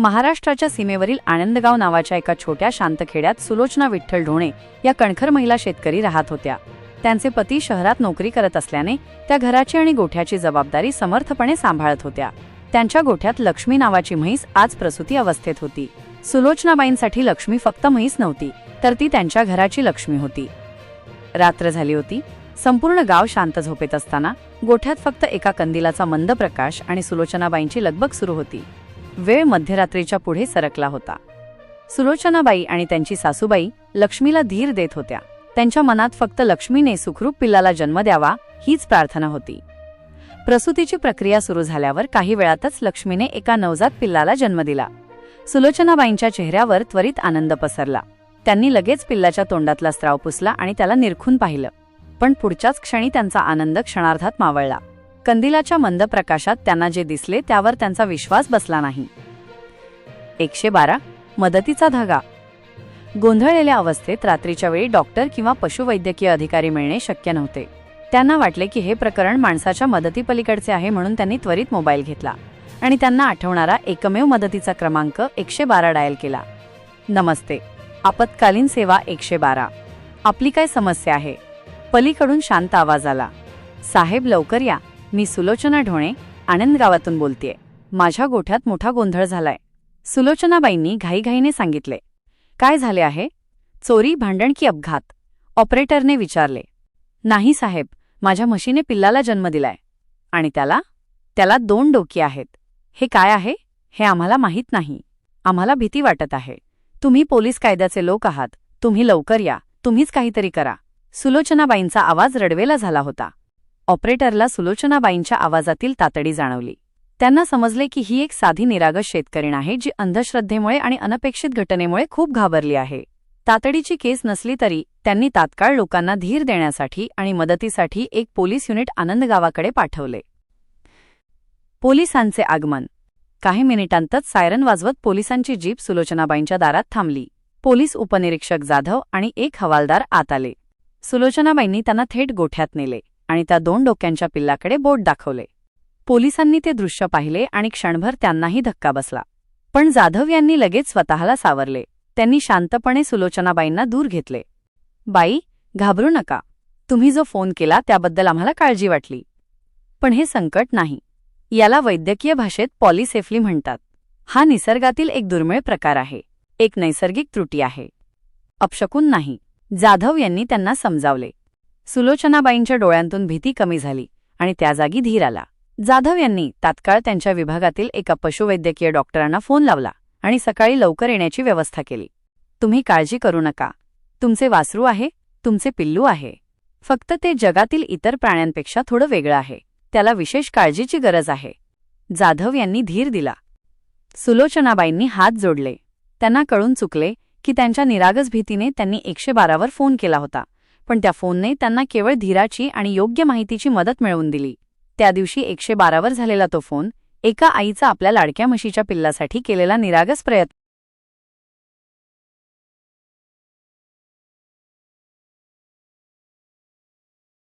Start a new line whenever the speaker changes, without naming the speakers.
महाराष्ट्राच्या सीमेवरील आनंदगाव नावाच्या एका छोट्या शांत खेड्यात सुलोचना विठ्ठल ढोणे या कणखर महिला शेतकरी राहत होत्या. त्यांचे पती शहरात नोकरी करत असल्याने त्या घराची आणि गोठ्याची जबाबदारी समर्थपणे सांभाळत होत्या. त्यांच्या गोठ्यात लक्ष्मी नावाची म्हैस आज प्रसूती अवस्थेत होती. सुलोचनाबाईंसाठी लक्ष्मी फक्त म्हैस नव्हती तर ती त्यांच्या घराची लक्ष्मी होती. रात्र झाली होती. संपूर्ण गाव शांत झोपेत असताना गोठ्यात फक्त एका कंदिलाचा मंद प्रकाश आणि सुलोचनाबाईंची लगबग सुरू होती. वेळ मध्यरात्रीच्या पुढे सरकला होता. सुलोचनाबाई आणि त्यांची सासूबाई लक्ष्मीला धीर देत होत्या. त्यांच्या मनात फक्त लक्ष्मीने सुखरूप पिल्लाला जन्म द्यावा हीच प्रार्थना होती. प्रसूतीची प्रक्रिया सुरू झाल्यावर काही वेळातच लक्ष्मीने एका नवजात पिल्लाला जन्म दिला. सुलोचनाबाईंच्या चेहऱ्यावर त्वरित आनंद पसरला. त्यांनी लगेच पिल्लाच्या तोंडातला स्त्राव पुसला आणि त्याला निरखून पाहिलं. पण पुढच्याच क्षणी त्यांचा आनंद क्षणार्धात मावळला. कंदिलाच्या मंद प्रकाशात त्यांना जे दिसले त्यावर त्यांचा विश्वास बसला नाही. एकशे बारा मदतीचा धागा. गोंधळलेल्या अवस्थेत रात्रीच्या वेळी डॉक्टर किंवा पशुवैद्यकीय अधिकारी मिळणे शक्य नव्हते. त्यांना वाटले की हे प्रकरण माणसाच्या मदतीपलीकडचे आहे म्हणून त्यांनी त्वरित मोबाईल घेतला आणि त्यांना आठवणारा एकमेव मदतीचा क्रमांक एकशे बारा डायल केला. नमस्ते. आपत्कालीन सेवा एकशे बारा. आपली काय समस्या आहे? पलीकडून शांत आवाज आला. साहेब लवकर या. मी सुलोचना ढोणे आनंद गावातून बोलतेय. माझ्या गोठ्यात मोठा गोंधळ झालाय. सुलोचनाबाईंनी घाईघाईने सांगितले. काय झाले आहे? चोरी भांडण की अपघात? ऑपरेटरने विचारले. नाही साहेब माझ्या म्हशीने पिल्लाला जन्म दिलाय. आणि त्याला? त्याला दोन डोकी आहेत. हे काय आहे? हे आम्हाला माहीत नाही. आम्हाला भीती वाटत आहे. तुम्ही पोलीस कायद्याचे लोक आहात. तुम्ही लवकर या. तुम्हीच काहीतरी करा. सुलोचनाबाईंचा आवाज रडवेला झाला होता. ऑपरेटरला सुलोचनाबाईंच्या आवाजातील तातडी जाणवली. त्यांना समजले की ही एक साधी निरागस शेतकरीण आहे जी अंधश्रद्धेमुळे आणि अनपेक्षित घटनेमुळे खूप घाबरली आहे. तातडीची केस नसली तरी त्यांनी तात्काळ लोकांना धीर देण्यासाठी आणि मदतीसाठी एक पोलीस युनिट आनंद गावाकडे पाठवले. पोलिसांचे आगमन. काही मिनिटांतच सायरन वाजवत पोलिसांची जीप सुलोचनाबाईंच्या दारात थांबली. पोलीस उपनिरीक्षक जाधव आणि एक हवालदार आत आले. सुलोचनाबाईंनी त्यांना थेट गोठ्यात नेले. आणि त्या दोन डोक्यांच्या पिल्लाकडे बोट दाखवले. पोलिसांनी ते दृश्य पाहिले आणि क्षणभर त्यांनाही धक्का बसला. पण जाधव यांनी लगेच स्वतःला सावरले. त्यांनी शांतपणे सुलोचनाबाईंना दूर घेतले. बाई घाबरू नका. तुम्ही जो फोन केला त्याबद्दल आम्हाला काळजी वाटली. पण हे संकट नाही. याला वैद्यकीय भाषेत पॉलिसेफली म्हणतात. हा निसर्गातील एक दुर्मिळ प्रकार आहे. एक नैसर्गिक त्रुटी आहे. अपशकून नाही. जाधव यांनी त्यांना समजावले. सुलोचनाबाईंच्या डोळ्यांतून भीती कमी झाली आणि त्या जागी धीर आला. जाधव यांनी तात्काळ त्यांच्या विभागातील एका पशुवैद्यकीय डॉक्टरांना फोन लावला आणि सकाळी लवकर येण्याची व्यवस्था केली. तुम्ही काळजी करू नका. तुमचे वासरू आहे तुमचे पिल्लू आहे. फक्त ते जगातील इतर प्राण्यांपेक्षा थोडं वेगळं आहे. त्याला विशेष काळजीची गरज आहे. जाधव यांनी धीर दिला. सुलोचनाबाईंनी हात जोडले. त्यांना कळून चुकले की त्यांच्या निरागस भीतीने त्यांनी एकशे बारावर फोन केला होता पण त्या फोनने त्यांना केवळ धीराची आणि योग्य माहितीची मदत मिळवून दिली. त्या दिवशी एकशे बारावर झालेला तो फोन एका आईचा आपल्या लाडक्या म्हशीच्या पिल्लासाठी केलेला निरागस प्रयत्न